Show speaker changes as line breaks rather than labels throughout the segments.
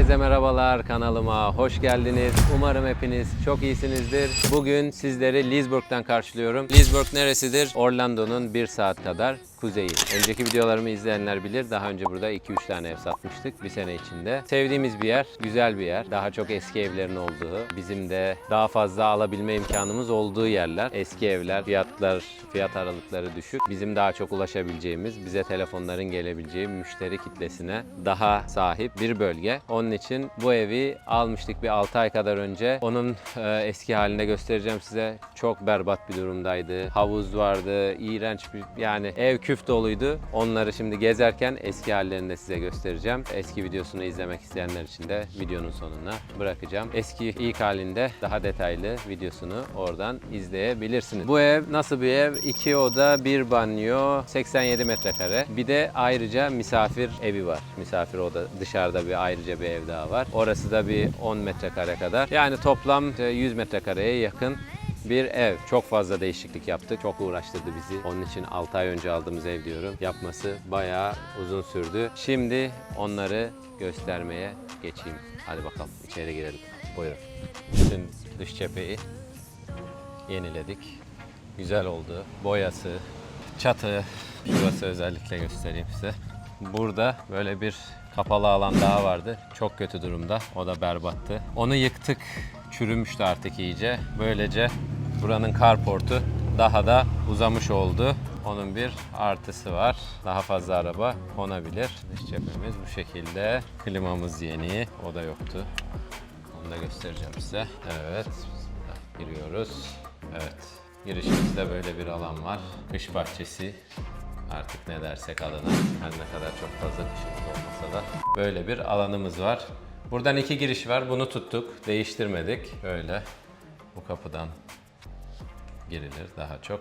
Herkese merhabalar kanalıma hoş geldiniz. Umarım hepiniz çok iyisinizdir. Bugün sizleri Leesburg'dan karşılıyorum. Leesburg neresidir? Orlando'nun bir saat kadar kuzeyi. Önceki videolarımı izleyenler bilir. Daha önce burada 2-3 tane ev satmıştık bir sene içinde. Sevdiğimiz bir yer, güzel bir yer. Daha çok eski evlerin olduğu, bizim de daha fazla alabilme imkanımız olduğu yerler. Eski evler, fiyatlar, fiyat aralıkları düşük. Bizim daha çok ulaşabileceğimiz, bize telefonların gelebileceği müşteri kitlesine daha sahip bir bölge. Onun için bu evi almıştık bir 6 ay kadar önce. Onun e, eski halinde göstereceğim size. Çok berbat bir durumdaydı. Havuz vardı, iğrenç bir yani ev küf doluydu. Onları şimdi gezerken eski hallerini de size göstereceğim. Eski videosunu izlemek isteyenler için de videonun sonuna bırakacağım. Eski ilk halinde daha detaylı videosunu oradan izleyebilirsiniz. Bu ev nasıl bir ev? İki oda, bir banyo, 87 metrekare. Bir de ayrıca misafir evi var. Misafir oda dışarıda bir ayrıca bir ev daha var. Orası da bir 10 metrekare kadar. Yani toplam e, 100 metrekareye yakın bir ev. Çok fazla değişiklik yaptık. Çok uğraştırdı bizi. Onun için 6 ay önce aldığımız ev diyorum. Yapması bayağı uzun sürdü. Şimdi onları göstermeye geçeyim. Hadi bakalım içeri girelim. Buyurun. Bütün dış cepheyi yeniledik. Güzel oldu. Boyası, çatı, şurası özellikle göstereyim size. Burada böyle bir kapalı alan daha vardı. Çok kötü durumda. O da berbattı. Onu yıktık. Çürümüştü artık iyice. Böylece buranın carportu daha da uzamış oldu. Onun bir artısı var. Daha fazla araba konabilir. Dış cephemiz bu şekilde. Klimamız yeni. O da yoktu. Onu da göstereceğim size. Evet. Giriyoruz. Evet. Girişimizde böyle bir alan var. Kış bahçesi. Artık ne dersek adına. Her ne kadar çok fazla kışımız olmasa da. Böyle bir alanımız var. Buradan iki giriş var. Bunu tuttuk. Değiştirmedik. Böyle. Bu kapıdan girilir daha çok.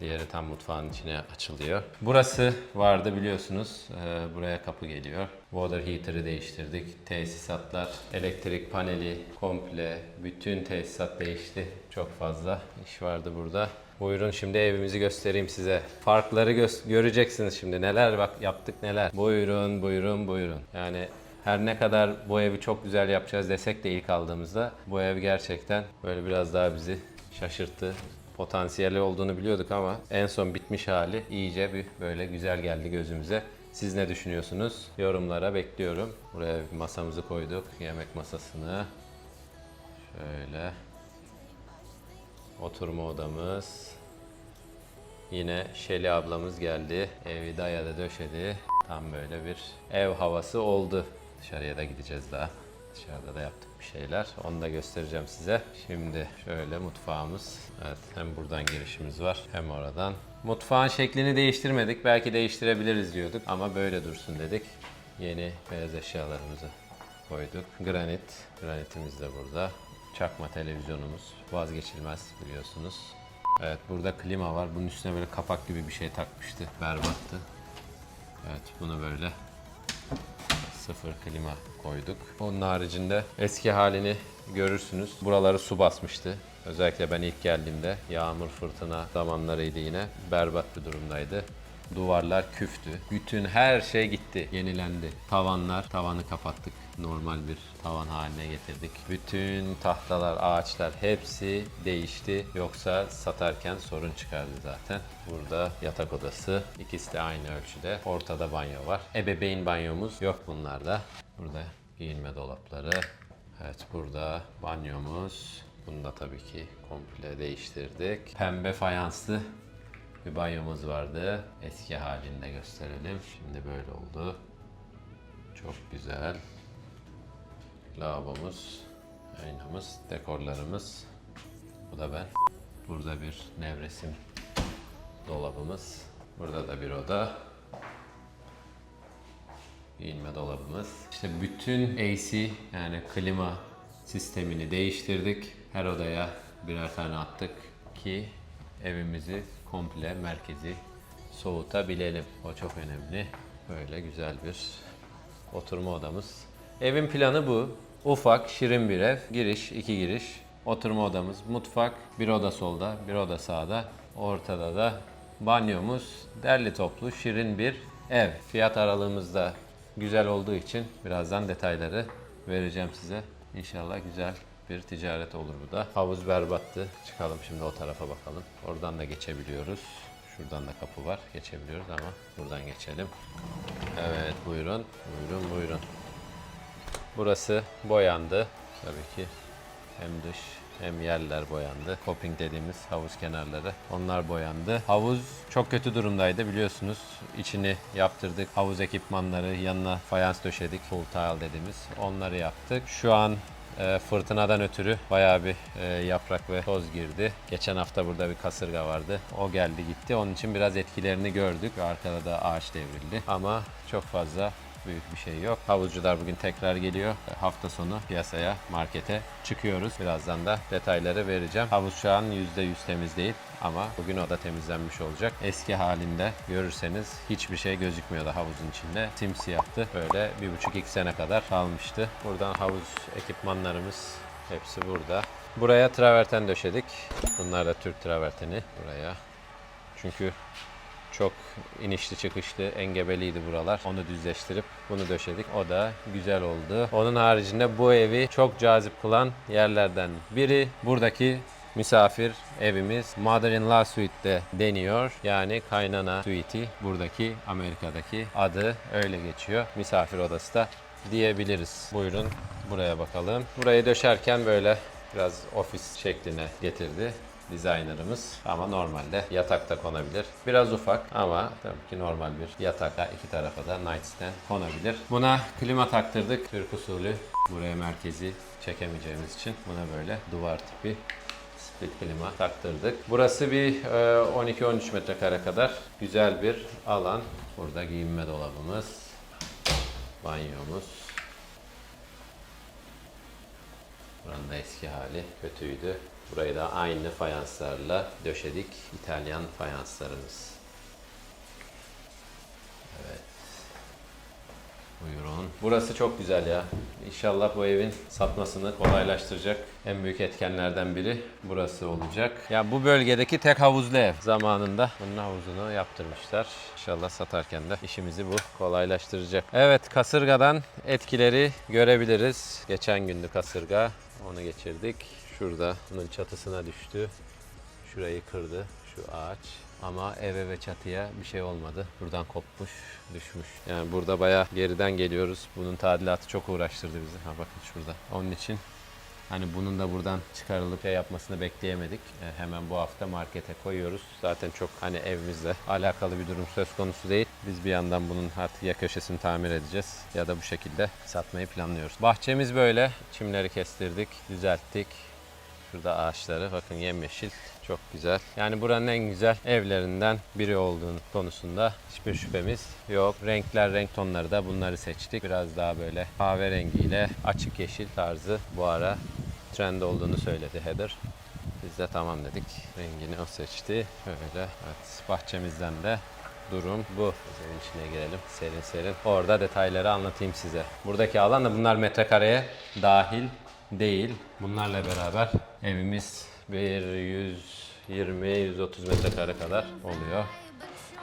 Diğeri tam mutfağın içine açılıyor. Burası vardı biliyorsunuz. Ee, buraya kapı geliyor. Water heater'ı değiştirdik. Tesisatlar, elektrik paneli komple bütün tesisat değişti. Çok fazla iş vardı burada. Buyurun şimdi evimizi göstereyim size. Farkları gö- göreceksiniz şimdi. Neler bak yaptık neler. Buyurun, buyurun, buyurun. Yani her ne kadar bu evi çok güzel yapacağız desek de ilk aldığımızda bu ev gerçekten böyle biraz daha bizi şaşırttı. Potansiyeli olduğunu biliyorduk ama en son bitmiş hali iyice bir böyle güzel geldi gözümüze. Siz ne düşünüyorsunuz? Yorumlara bekliyorum. Buraya bir masamızı koyduk. Yemek masasını. Şöyle. Oturma odamız. Yine Şeli ablamız geldi. Evi dayadı döşedi. Tam böyle bir ev havası oldu. Dışarıya da gideceğiz daha. Dışarıda da yaptık bir şeyler. Onu da göstereceğim size. Şimdi şöyle mutfağımız. Evet hem buradan girişimiz var hem oradan. Mutfağın şeklini değiştirmedik. Belki değiştirebiliriz diyorduk ama böyle dursun dedik. Yeni beyaz eşyalarımızı koyduk. Granit. Granitimiz de burada. Çakma televizyonumuz. Vazgeçilmez biliyorsunuz. Evet burada klima var. Bunun üstüne böyle kapak gibi bir şey takmıştı. Berbattı. Evet bunu böyle sıfır klima koyduk. Onun haricinde eski halini görürsünüz. Buraları su basmıştı. Özellikle ben ilk geldiğimde yağmur fırtına zamanlarıydı yine. Berbat bir durumdaydı. Duvarlar küftü. Bütün her şey gitti. Yenilendi. Tavanlar, tavanı kapattık. Normal bir tavan haline getirdik. Bütün tahtalar, ağaçlar hepsi değişti. Yoksa satarken sorun çıkardı zaten. Burada yatak odası. İkisi de aynı ölçüde. Ortada banyo var. Ebeveyn banyomuz yok bunlarda. Burada giyinme dolapları. Evet burada banyomuz. Bunu da tabii ki komple değiştirdik. Pembe fayanslı bir banyomuz vardı. Eski halinde gösterelim. Şimdi böyle oldu. Çok güzel. Lavabomuz, aynamız, dekorlarımız. Bu da ben. Burada bir nevresim dolabımız. Burada da bir oda. Giyinme dolabımız. İşte bütün AC yani klima sistemini değiştirdik. Her odaya birer tane attık ki evimizi komple merkezi soğutabilelim. O çok önemli. Böyle güzel bir oturma odamız. Evin planı bu. Ufak, şirin bir ev. Giriş, iki giriş. Oturma odamız, mutfak, bir oda solda, bir oda sağda. Ortada da banyomuz, derli toplu, şirin bir ev. Fiyat aralığımız da güzel olduğu için birazdan detayları vereceğim size. İnşallah güzel bir ticaret olur bu da. Havuz berbattı. Çıkalım şimdi o tarafa bakalım. Oradan da geçebiliyoruz. Şuradan da kapı var. Geçebiliyoruz ama buradan geçelim. Evet buyurun. Buyurun buyurun. Burası boyandı. Tabii ki hem dış hem yerler boyandı. Coping dediğimiz havuz kenarları. Onlar boyandı. Havuz çok kötü durumdaydı biliyorsunuz. İçini yaptırdık. Havuz ekipmanları yanına fayans döşedik. Full tile dediğimiz. Onları yaptık. Şu an e, fırtınadan ötürü bayağı bir e, yaprak ve toz girdi. Geçen hafta burada bir kasırga vardı. O geldi gitti. Onun için biraz etkilerini gördük. Arkada da ağaç devrildi. Ama çok fazla büyük bir şey yok. Havuzcular bugün tekrar geliyor. Hafta sonu piyasaya, markete çıkıyoruz. Birazdan da detayları vereceğim. Havuz şu an %100 temiz değil ama bugün o da temizlenmiş olacak. Eski halinde görürseniz hiçbir şey gözükmüyordu havuzun içinde. Simsiyahtı. Böyle bir buçuk iki sene kadar kalmıştı. Buradan havuz ekipmanlarımız hepsi burada. Buraya traverten döşedik. Bunlar da Türk traverteni buraya. Çünkü çok inişli çıkışlı engebeliydi buralar. Onu düzleştirip bunu döşedik. O da güzel oldu. Onun haricinde bu evi çok cazip kılan yerlerden biri buradaki misafir evimiz Mother-in-Law Suite de deniyor. Yani kaynana suite'i buradaki Amerika'daki adı öyle geçiyor. Misafir odası da diyebiliriz. Buyurun buraya bakalım. Burayı döşerken böyle biraz ofis şekline getirdi designerımız ama normalde yatakta konabilir. Biraz ufak ama tabii ki normal bir yatakta iki tarafa da nightstand konabilir. Buna klima taktırdık. Türk usulü. Buraya merkezi çekemeyeceğimiz için buna böyle duvar tipi split klima taktırdık. Burası bir e, 12-13 metrekare kadar güzel bir alan. Burada giyinme dolabımız, banyomuz. Buranın da eski hali kötüydü. Burayı da aynı fayanslarla döşedik. İtalyan fayanslarımız. Evet. Buyurun. Burası çok güzel ya. İnşallah bu evin satmasını kolaylaştıracak en büyük etkenlerden biri burası olacak. Ya bu bölgedeki tek havuzlu ev. Zamanında bunun havuzunu yaptırmışlar. İnşallah satarken de işimizi bu kolaylaştıracak. Evet kasırgadan etkileri görebiliriz. Geçen gündü kasırga. Onu geçirdik. Şurada bunun çatısına düştü. Şurayı kırdı şu ağaç. Ama eve ve çatıya bir şey olmadı. Buradan kopmuş, düşmüş. Yani burada bayağı geriden geliyoruz. Bunun tadilatı çok uğraştırdı bizi. Ha bakın şurada. Onun için Hani bunun da buradan çıkarılıp şey yapmasını bekleyemedik. E, hemen bu hafta markete koyuyoruz. Zaten çok hani evimizle alakalı bir durum söz konusu değil. Biz bir yandan bunun artık ya köşesini tamir edeceğiz ya da bu şekilde satmayı planlıyoruz. Bahçemiz böyle. Çimleri kestirdik, düzelttik. Şurada ağaçları bakın yemyeşil. Çok güzel. Yani buranın en güzel evlerinden biri olduğunu konusunda hiçbir şüphemiz yok. Renkler, renk tonları da bunları seçtik. Biraz daha böyle kahverengiyle açık yeşil tarzı bu ara trend olduğunu söyledi Heather. Biz de tamam dedik. Rengini o seçti. Öyle. Evet, bahçemizden de durum bu. Evin içine girelim. Serin serin. Orada detayları anlatayım size. Buradaki alan da bunlar metrekareye dahil değil. Bunlarla beraber evimiz bir 120-130 metrekare kadar oluyor.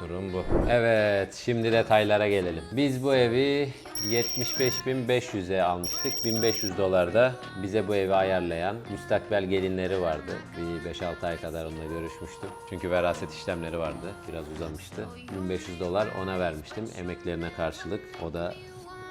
Durum bu. Evet, şimdi detaylara gelelim. Biz bu evi 75.500'e almıştık. 1500 dolarda bize bu evi ayarlayan müstakbel gelinleri vardı. Bir 5-6 ay kadar onunla görüşmüştüm. Çünkü veraset işlemleri vardı. Biraz uzamıştı. 1500 dolar ona vermiştim emeklerine karşılık. O da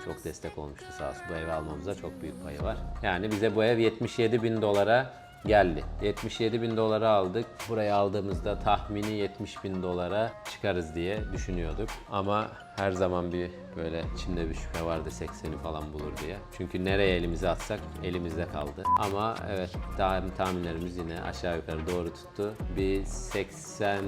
çok destek olmuştu sağ olsun. Bu evi almamıza çok büyük payı var. Yani bize bu ev 77 bin dolara geldi. 77 bin dolara aldık. Burayı aldığımızda tahmini 70 bin dolara çıkarız diye düşünüyorduk. Ama her zaman bir böyle içimde bir şüphe vardı 80'i falan bulur diye. Çünkü nereye elimizi atsak elimizde kaldı. Ama evet tahmin, tahminlerimiz yine aşağı yukarı doğru tuttu. Bir 80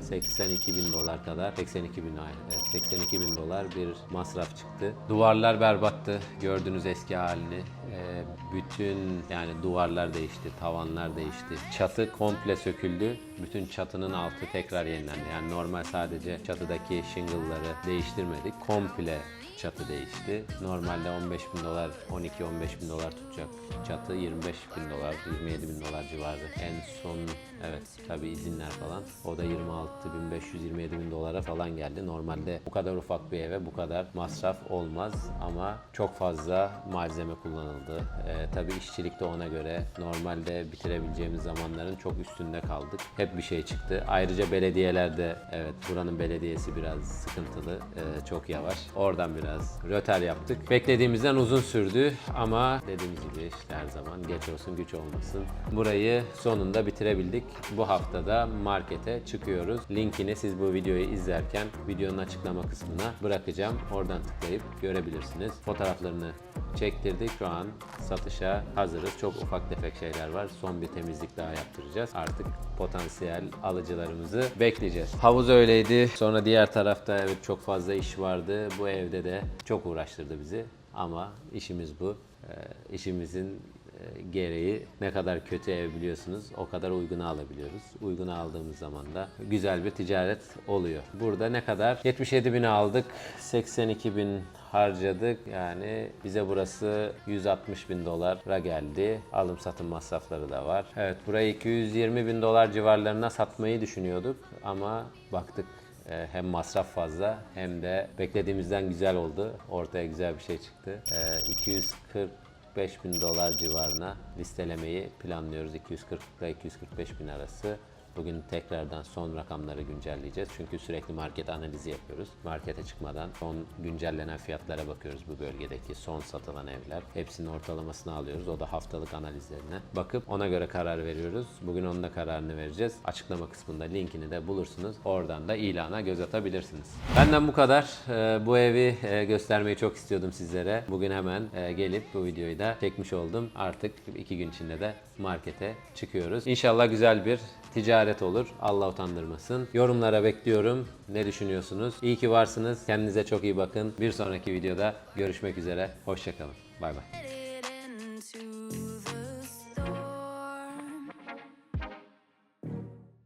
82 bin dolar kadar 82 bin ay evet, 82 bin dolar bir masraf çıktı. Duvarlar berbattı. Gördüğünüz eski halini. Ee, bütün yani duvarlar değişti, tavanlar değişti. Çatı komple söküldü. Bütün çatının altı tekrar yenilendi. Yani normal sadece çatıdaki shingle'ları değiştirmedik. Komple çatı değişti. Normalde 15 bin dolar, 12-15 bin dolar tutacak çatı 25 bin dolar, 27 bin dolar civarı. En son evet tabi izinler falan. O da 26 bin 500, 27 bin dolara falan geldi. Normalde bu kadar ufak bir eve bu kadar masraf olmaz ama çok fazla malzeme kullanıldı. Ee, tabi işçilik de ona göre normalde bitirebileceğimiz zamanların çok üstünde kaldık. Hep bir şey çıktı. Ayrıca belediyelerde evet buranın belediyesi biraz sıkıntılı, ee, çok yavaş. Oradan biraz röter yaptık. Beklediğimizden uzun sürdü ama dediğimiz gibi işte her zaman geç olsun güç olmasın. Burayı sonunda bitirebildik. Bu haftada markete çıkıyoruz. Linkini siz bu videoyu izlerken videonun açıklama kısmına bırakacağım. Oradan tıklayıp görebilirsiniz. Fotoğraflarını çektirdik. Şu an satışa hazırız. Çok ufak tefek şeyler var. Son bir temizlik daha yaptıracağız. Artık potansiyel alıcılarımızı bekleyeceğiz. Havuz öyleydi. Sonra diğer tarafta evet çok fazla iş vardı. Bu evde de çok uğraştırdı bizi. Ama işimiz bu. Ee, işimizin e, gereği ne kadar kötü ev biliyorsunuz o kadar uyguna alabiliyoruz. Uyguna aldığımız zaman da güzel bir ticaret oluyor. Burada ne kadar? 77 bin aldık, 82 bin harcadık. Yani bize burası 160 bin dolara geldi. Alım satım masrafları da var. Evet burayı 220 bin dolar civarlarına satmayı düşünüyorduk ama baktık e, hem masraf fazla hem de beklediğimizden güzel oldu. Ortaya güzel bir şey çıktı. E, 240 bin dolar civarına listelemeyi planlıyoruz. 240 ile 245 bin arası. Bugün tekrardan son rakamları güncelleyeceğiz. Çünkü sürekli market analizi yapıyoruz. Markete çıkmadan son güncellenen fiyatlara bakıyoruz bu bölgedeki son satılan evler. Hepsinin ortalamasını alıyoruz. O da haftalık analizlerine bakıp ona göre karar veriyoruz. Bugün onun da kararını vereceğiz. Açıklama kısmında linkini de bulursunuz. Oradan da ilana göz atabilirsiniz. Benden bu kadar. Ee, Bu evi e, göstermeyi çok istiyordum sizlere. Bugün hemen e, gelip bu videoyu da çekmiş oldum. Artık iki gün içinde de markete çıkıyoruz. İnşallah güzel bir ticaret olur. Allah utandırmasın. Yorumlara bekliyorum. Ne düşünüyorsunuz? İyi ki varsınız. Kendinize çok iyi bakın. Bir sonraki videoda görüşmek üzere. Hoşçakalın. Bay bay.